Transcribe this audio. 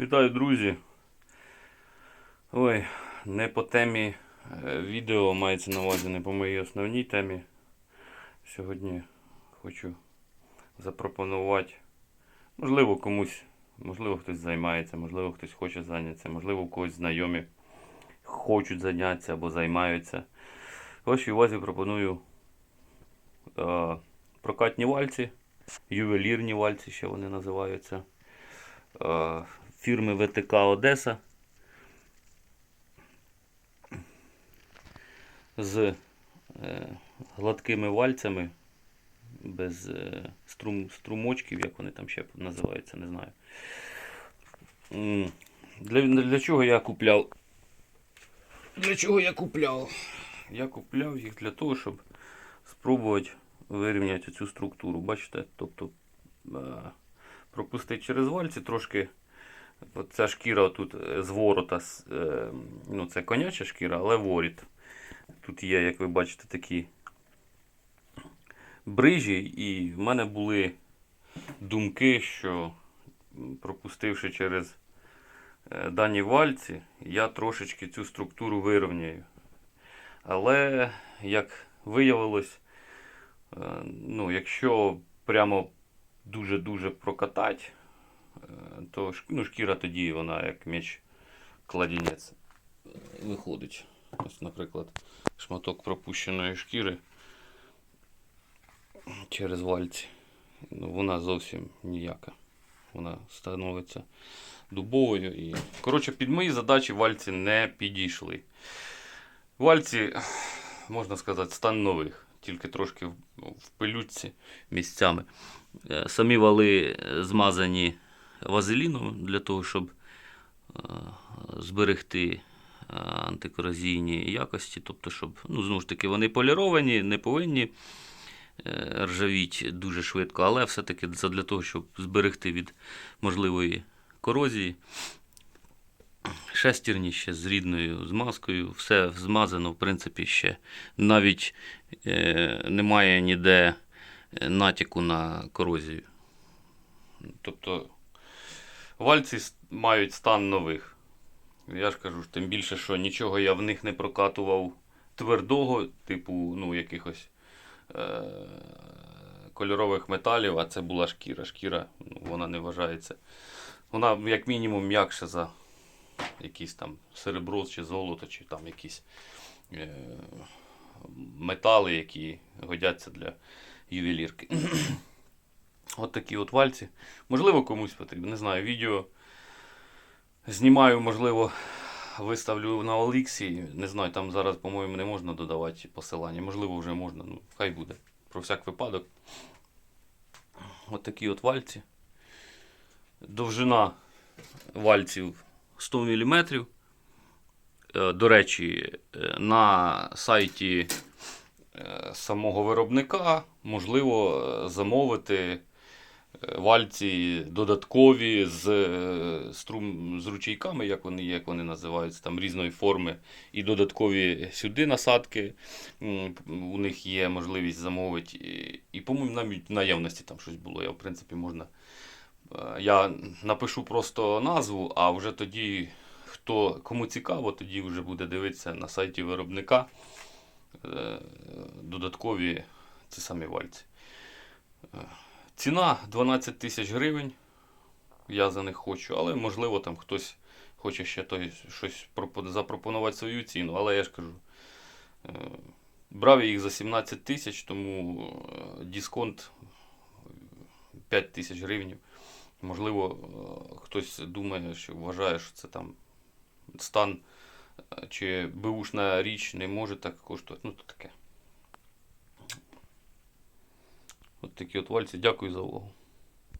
Вітаю, друзі. Ой, не по темі е, відео мається на увазі, не по моїй основній темі. Сьогодні хочу запропонувати, можливо, комусь, можливо, хтось займається, можливо, хтось хоче зайнятися, можливо, у когось знайомі хочуть зайнятися або займаються. Вашій увазі пропоную е, прокатні вальці, ювелірні вальці, ще вони називаються е, фірми ВТК Одеса з е, гладкими вальцями, без е, струм, струмочків, як вони там ще називаються, не знаю. Для, для чого я купляв? Для чого я купляв? Я купляв їх для того, щоб спробувати вирівняти цю структуру. Бачите? Тобто е, пропустити через вальці трошки. От ця шкіра тут е, з ворота, е, ну це коняча шкіра, але воріт. Тут є, як ви бачите, такі брижі, і в мене були думки, що пропустивши через е, дані вальці, я трошечки цю структуру вирівняю. Але, як виявилось, ну, якщо прямо дуже-дуже прокатати, то ну, шкіра тоді вона як меч кладінець виходить. Ось, наприклад, шматок пропущеної шкіри через вальці. Ну, вона зовсім ніяка. Вона становиться дубовою. І... Коротше, під мої задачі вальці не підійшли. Вальці, можна сказати, стан нових, тільки трошки в, пилючці місцями. Е, Самі вали е, змазані вазеліном для того, щоб е, зберегти е, антикорозійні якості. Тобто, щоб, ну, знову ж таки, вони поліровані, не повинні е, ржавіть дуже швидко, але все-таки для того, щоб зберегти від можливої корозії. Шестерні ще з рідною змазкою, все змазано, в принципі, ще. Навіть е, немає ніде натяку на корозію. Тобто вальці мають стан нових. Я ж кажу, тим більше, що нічого я в них не прокатував твердого, типу, ну, якихось е- кольорових металів, а це була шкіра. Шкіра, ну, вона не вважається. Вона, як мінімум, м'якша за якийсь там серебро чи золото, чи там якісь е- метали, які годяться для ювелірки. От такі от вальці. Можливо, комусь потрібно. Не знаю, відео знімаю, можливо, виставлю на Оліксі. Не знаю, там зараз, по-моєму, не можна додавати посилання. Можливо, вже можна. Ну, хай буде. Про всяк випадок. От такі от вальці. Довжина вальців 100 мм. До речі, е, на сайті е, самого виробника можливо е, замовити е, вальці додаткові з, е, струм, з ручейками, як вони як вони називаються, там різної форми, і додаткові сюди насадки. У них є можливість замовити. І, і по-моєму, навіть в наявності там щось було. Я, в принципі, можна. е, Я напишу просто назву, а вже тоді, хто кому цікаво, тоді вже буде дивитися на сайті виробника е, додаткові ці самі вальці. Ціна 12 тисяч гривень. Я за них хочу, але можливо там хтось хоче ще той, щось запропонувати свою ціну. Але я ж кажу, е, брав я їх за 17 тисяч, тому е, дисконт 5 тисяч гривень. Можливо, е, хтось думає, що вважає, що це там стан чи беушна річ не може так коштувати. Ну, то таке. От такі от вальці. Дякую за увагу.